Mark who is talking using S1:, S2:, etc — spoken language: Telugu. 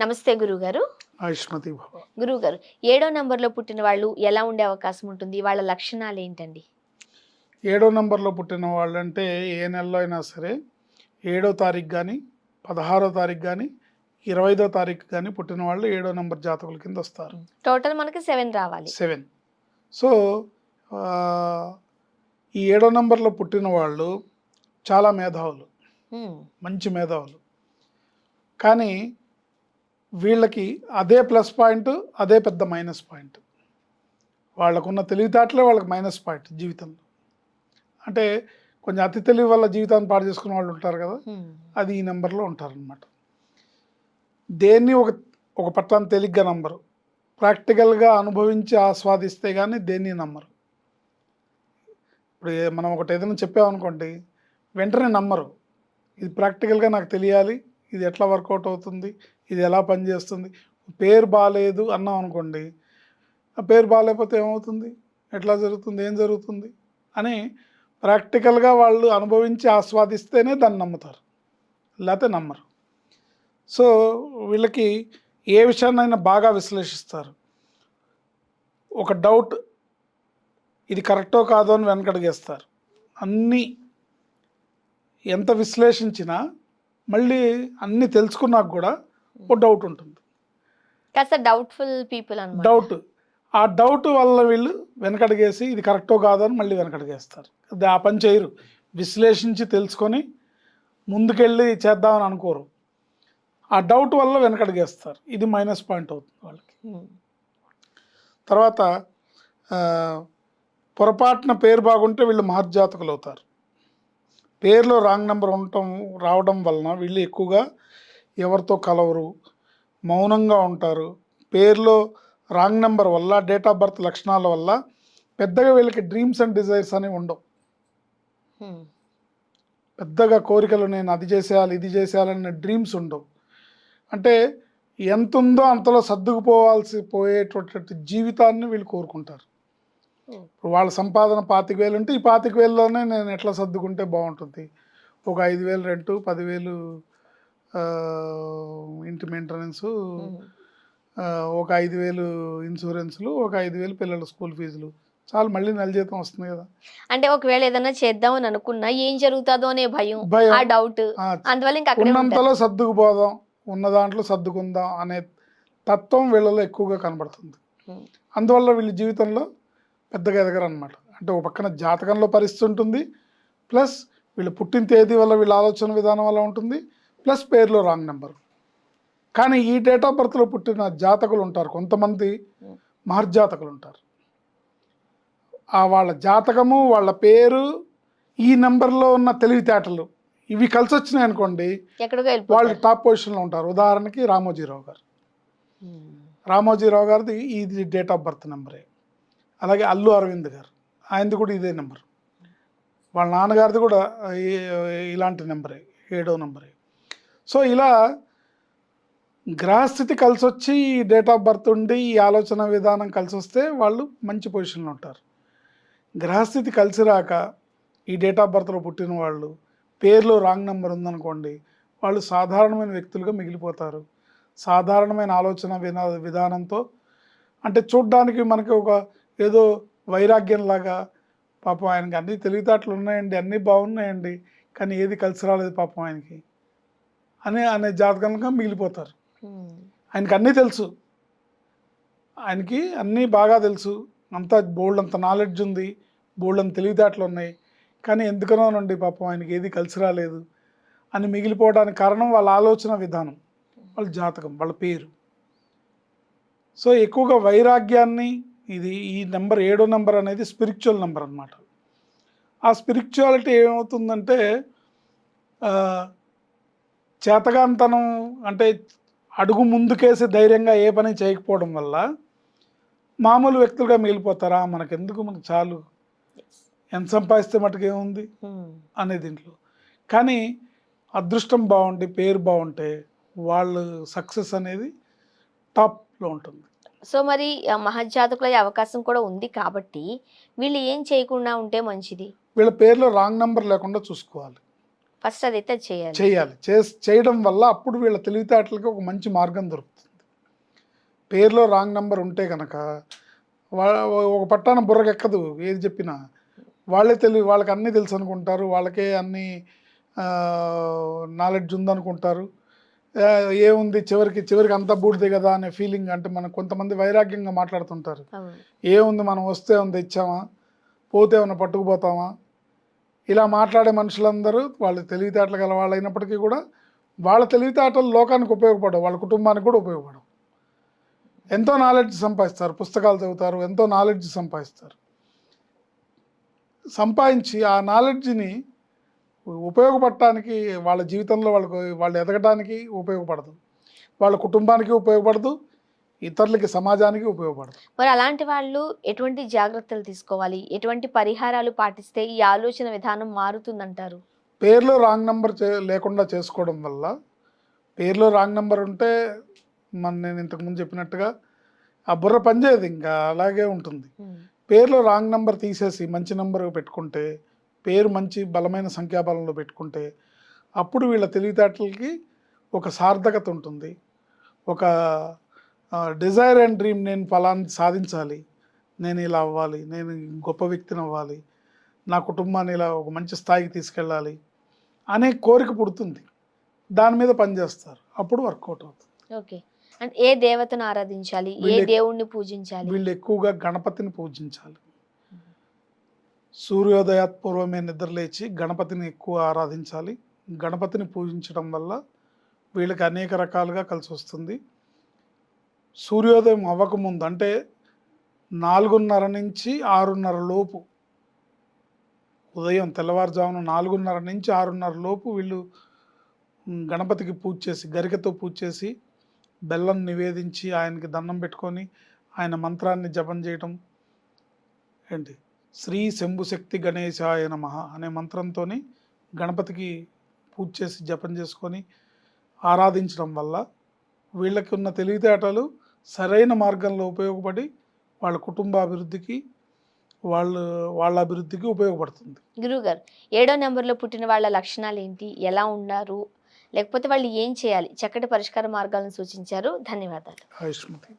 S1: నమస్తే గురుగారు.
S2: ఆయుష్మతి
S1: గురుగారు ఏడో నంబర్లో పుట్టిన వాళ్ళు ఎలా ఉండే అవకాశం ఉంటుంది? వాళ్ళ లక్షణాలు ఏంటండి?
S2: ఏడో నెంబర్లో పుట్టిన వాళ్ళంటే ఏ నెలలో అయినా సరే ఏడో తారీఖు కానీ పదహారో తారీఖు కానీ ఇరవైదో తారీఖు కానీ పుట్టిన వాళ్ళు ఏడో నెంబర్ జాతకుల కింద వస్తారు.
S1: టోటల్ మనకి సెవెన్ రావాలి.
S2: సెవెన్. సో ఈ ఏడో నెంబర్లో పుట్టిన వాళ్ళు చాలా మేధావులు. మంచి మేధావులు. కానీ వీళ్ళకి అదే ప్లస్ పాయింట్ అదే పెద్ద మైనస్ పాయింట్. వాళ్ళకున్న తెలివితేటలే వాళ్ళకి మైనస్ పాయింట్ జీవితంలో. అంటే కొంచెం అతి తెలివి వల్ల జీవితాన్ని పాడు చేసుకున్న వాళ్ళు ఉంటారు కదా. అది ఈ నెంబర్లో ఉంటారనమాట దేన్ని ఒక ఒక పట్టాన్ని తేలిగ్గా నంబరు. ప్రాక్టికల్గా అనుభవించి ఆస్వాదిస్తే కానీ దేన్ని నమ్మరు. ఇప్పుడు మనం ఒకటి ఏదైనా చెప్పామనుకోండి వెంటనే నమ్మరు. ఇది ప్రాక్టికల్గా నాకు తెలియాలి ఇది ఎట్లా వర్కౌట్ అవుతుంది? ఇది ఎలా పనిచేస్తుంది? పేరు బాగాలేదు అన్నాం అనుకోండి. ఆ పేరు బాగాలేకపోతే ఏమవుతుంది? ఎట్లా జరుగుతుంది? ఏం జరుగుతుంది? అని ప్రాక్టికల్గా వాళ్ళు అనుభవించి ఆస్వాదిస్తేనే దాన్ని నమ్ముతారు. లేకపోతే నమ్మరు. సో వీళ్ళకి ఏ విషయాన్నైనా బాగా విశ్లేషిస్తారు. ఒక డౌట్ ఇది కరెక్టో కాదో అని వెనకడిగేస్తారు. అన్నీ ఎంత విశ్లేషించినా మళ్ళీ అన్నీ తెలుసుకున్నాక కూడా ఒక డౌట్ ఉంటుంది.
S1: కాస్త డౌట్ఫుల్ పీపుల్ అనమాట
S2: డౌట్ ఆ డౌట్ వల్ల వీళ్ళు వెనకడిగేసి ఇది కరెక్టో కాదో అని మళ్ళీ వెనకడిగేస్తారు. అది ఆ పని చేయరు. విశ్లేషించి తెలుసుకొని ముందుకెళ్ళి చేద్దామని అనుకోరు. ఆ డౌట్ వల్ల వెనకడిగేస్తారు. ఇది మైనస్ పాయింట్ అవుతుంది వాళ్ళకి.
S1: హ్మ్.
S2: తర్వాత పొరపాటున పేరు బాగుంటే వీళ్ళు మహర్జాతకులు అవుతారు పేరులో రాంగ్ నెంబర్ ఉండటం రావడం వలన వీళ్ళు ఎక్కువగా ఎవరితో కలవరు మౌనంగా ఉంటారు పేరులో రాంగ్ నెంబర్ వల్ల డేట్ ఆఫ్ బర్త్ లక్షణాల వల్ల పెద్దగా వీళ్ళకి డ్రీమ్స్ అండ్ డిజైర్స్ అనేవి ఉండవు. పెద్దగా కోరికలు నేను అది చేసేయాలి ఇది చేసేయాలనే డ్రీమ్స్ ఉండవు అంటే ఎంత ఉందో అంతలో సర్దుకుపోవాల్సి పోయేటటువంటి జీవితాన్ని వీళ్ళు కోరుకుంటారు. ఇప్పుడు వాళ్ళ సంపాదన పాతిక వేలు ఉంటే ఈ పాతిక వేలలోనే నేను ఎట్లా సర్దుకుంటే బాగుంటుంది ఒక ఐదు వేలు రెంటు పదివేలు ఇంటి మెయింటెనెన్స్. ఒక ఐదు వేలు ఇన్సూరెన్స్లు ఒక ఐదు వేలు పిల్లల స్కూల్ ఫీజులు చాలు మళ్ళీ నెల జీతం వస్తుంది కదా
S1: అంటే ఒకవేళ ఏదైనా చేద్దామని అనుకున్నా ఏం జరుగుతుందో అనే భయం. ఆ డౌట్ అందువల్ల ఇంకా
S2: ఉన్నంతలో సర్దుకుపోదాం ఉన్న దాంట్లో సర్దుకుందాం అనే తత్వం వీళ్ళలో ఎక్కువగా కనబడుతుంది. అందువల్ల వీళ్ళ జీవితంలో పెద్దగా ఎదగరు అనమాట అంటే ఒక పక్కన జాతకంలో పరిస్థితి ఉంటుంది ప్లస్ వీళ్ళ పుట్టిన తేదీ వల్ల వీళ్ళ ఆలోచన విధానం వల్ల ఉంటుంది ప్లస్ పేరులో రాంగ్ నెంబర్. కానీ ఈ డేట్ ఆఫ్ బర్త్లో పుట్టిన జాతకులు ఉంటారు కొంతమంది మహర్జాతకులు ఉంటారు. ఆ వాళ్ళ జాతకము వాళ్ళ పేరు ఈ నెంబర్లో ఉన్న తెలివితేటలు ఇవి కలిసి వచ్చినాయి అనుకోండి వాళ్ళు టాప్ పొజిషన్లో ఉంటారు. ఉదాహరణకి రామోజీరావు గారు. రామోజీరావు గారిది ఇది డేట్ ఆఫ్ బర్త్ నెంబరే. అలాగే అల్లు అరవింద్ గారు. ఆయనది కూడా ఇదే నెంబర్. వాళ్ళ నాన్నగారిది కూడా ఇలాంటి నెంబరే ఏడో నెంబరే. సో ఇలా గ్రహస్థితి కలిసి వచ్చి ఈ డేట్ ఆఫ్ బర్త్ ఉండి ఈ ఆలోచన విధానం కలిసి వస్తే వాళ్ళు మంచి పొజిషన్లో ఉంటారు. గ్రహస్థితి కలిసి రాక ఈ డేట్ ఆఫ్ బర్త్లో పుట్టిన వాళ్ళు పేర్లో రాంగ్ నెంబర్ ఉందనుకోండి వాళ్ళు సాధారణమైన వ్యక్తులుగా మిగిలిపోతారు. సాధారణమైన ఆలోచన విధానంతో అంటే చూడ్డానికి మనకి ఒక ఏదో వైరాగ్యంలాగా పాపం ఆయనకి అన్ని తెలివితేటలు ఉన్నాయండి అన్నీ బాగున్నాయండి కానీ ఏది కలిసి రాలేదు పాపం ఆయనకి. అని అనే జాతకంగా మిగిలిపోతారు.
S1: హ్మ్.
S2: ఆయనకి అన్నీ తెలుసు. ఆయనకి అన్నీ బాగా తెలుసు. అంతా బోల్డ్ అంత నాలెడ్జ్ ఉంది బోల్డ్ అంత తెలివితేటలు ఉన్నాయి కానీ ఎందుకనోనండి పాపం ఆయనకి ఏది కలిసి రాలేదు అని మిగిలిపోవడానికి కారణం వాళ్ళ ఆలోచన విధానం వాళ్ళ జాతకం వాళ్ళ పేరు. సో ఎక్కువగా వైరాగ్యాన్ని ఇది ఈ నెంబర్ ఏడో నెంబర్ అనేది స్పిరిచువల్ నెంబర్ అన్నమాట. ఆ స్పిరిచువాలిటీ ఏమవుతుందంటే చేతగాంతనం అంటే అడుగు ముందుకేసి ధైర్యంగా ఏ పని చేయకపోవడం వల్ల మామూలు వ్యక్తులుగా మిగిలిపోతారా? మనకెందుకు? మనకు చాలు. ఎంత సంపాదిస్తే మటుకు ఏముంది?
S1: హ్మ్.
S2: అనే దీంట్లో. కానీ అదృష్టం బాగుండి పేరు బాగుంటే వాళ్ళు సక్సెస్ అనేది టాప్లో ఉంటుంది.
S1: సో మరి ఆ మహజాతకుల అయ్యే అవకాశం కూడా ఉంది కాబట్టి వీళ్ళు ఏం చేయకుండా ఉంటే మంచిది?
S2: వీళ్ళ పేర్లో రాంగ్ నెంబర్ లేకుండా చూసుకోవాలి.
S1: ఫస్ట్ అదైతే చేయాలి.
S2: చేయాలి. చేయడం వల్ల అప్పుడు వీళ్ళ తెలివితేటలకి ఒక మంచి మార్గం దొరుకుతుంది. పేరులో రాంగ్ నెంబర్ ఉంటే కనుక వా ఒక పట్టాన బుర్రకెక్కదు ఏది చెప్పినా. వాళ్ళే తెలివి వాళ్ళకి అన్నీ తెలుసు అనుకుంటారు వాళ్ళకే అన్ని నాలెడ్జ్ ఉందనుకుంటారు. ఏముంది? చివరికి చివరికి అంతా బూడిదే కదా అనే ఫీలింగ్ అంటే మనం కొంతమంది వైరాగ్యంగా మాట్లాడుతుంటారు. ఏముంది? మనం వస్తే ఉంది ఇచ్చామా పోతే ఏమన్నా పట్టుకుపోతామా? ఇలా మాట్లాడే మనుషులందరూ వాళ్ళ తెలివితేటలు గల వాళ్ళు అయినప్పటికీ కూడా వాళ్ళ తెలివితేటలు లోకానికి ఉపయోగపడవు వాళ్ళ కుటుంబానికి కూడా ఉపయోగపడవు. ఎంతో నాలెడ్జ్ సంపాదిస్తారు పుస్తకాలు చదువుతారు ఎంతో నాలెడ్జ్ సంపాదిస్తారు. సంపాదించి ఆ నాలెడ్జ్ని ఉపయోగపడటానికి వాళ్ళ జీవితంలో వాళ్ళకు వాళ్ళు ఎదగడానికి ఉపయోగపడదు. వాళ్ళ కుటుంబానికి ఉపయోగపడదు. ఇతరులకి సమాజానికి ఉపయోగపడదు.
S1: మరి అలాంటి వాళ్ళు ఎటువంటి జాగ్రత్తలు తీసుకోవాలి? ఎటువంటి పరిహారాలు పాటిస్తే ఈ ఆలోచన విధానం మారుతుందంటారు?
S2: పేర్లో రాంగ్ నెంబర్ లేకుండా చేసుకోవడం వల్ల పేర్లో రాంగ్ నెంబర్ ఉంటే మన నేను ఇంతకుముందు చెప్పినట్టుగా ఆ బుర్ర పనిచేయదు ఇంకా అలాగే ఉంటుంది. పేర్లో రాంగ్ నెంబర్ తీసేసి మంచి నెంబర్ పెట్టుకుంటే పేరు మంచి బలమైన సంఖ్యాబలంలో పెట్టుకుంటే అప్పుడు వీళ్ళ తెలివితేటలకి ఒక సార్థకత ఉంటుంది. ఒక డిజైర్ అండ్ డ్రీమ్ నేను ఫలాన్ని సాధించాలి నేను ఇలా అవ్వాలి నేను గొప్ప వ్యక్తిని అవ్వాలి నా కుటుంబాన్ని ఇలా ఒక మంచి స్థాయికి తీసుకెళ్ళాలి అనే కోరిక పుడుతుంది. దాని మీద పనిచేస్తారు అప్పుడు వర్కౌట్ అవుతుంది.
S1: ఓకే. అంటే ఏ దేవతను ఆరాధించాలి? ఏ దేవుణ్ణి పూజించాలి?
S2: వీళ్ళు ఎక్కువగా గణపతిని పూజించాలి. సూర్యోదయాత్ పూర్వమే నిద్రలేచి గణపతిని ఎక్కువ ఆరాధించాలి. గణపతిని పూజించడం వల్ల వీళ్ళకి అనేక రకాలుగా కలిసి వస్తుంది. సూర్యోదయం అవ్వకముందు అంటే నాలుగున్నర నుంచి ఆరున్నర లోపు. ఉదయం తెల్లవారుజామున నాలుగున్నర నుంచి ఆరున్నర లోపు వీళ్ళు గణపతికి పూజ చేసి గరికతో పూజ చేసి బెల్లం నివేదించి ఆయనకి దండం పెట్టుకొని ఆయన మంత్రాన్ని జపం చేయటం ఏంటి? శ్రీ శంభుశక్తి గణేశాయ నమ అనే మంత్రంతో గణపతికి పూజ చేసి జపం చేసుకొని ఆరాధించడం వల్ల వీళ్ళకి ఉన్న తెలివితేటలు సరైన మార్గంలో ఉపయోగపడి వాళ్ళ కుటుంబ అభివృద్ధికి వాళ్ళు వాళ్ళ అభివృద్ధికి ఉపయోగపడుతుంది.
S1: గురుగారు ఏడో నెంబర్లో పుట్టిన వాళ్ళ లక్షణాలు ఏంటి? ఎలా ఉన్నారు? లేకపోతే వాళ్ళు ఏం చేయాలి? చక్కటి పరిష్కార మార్గాలను సూచించారు. ధన్యవాదాలు.
S2: ఆయుష్మతి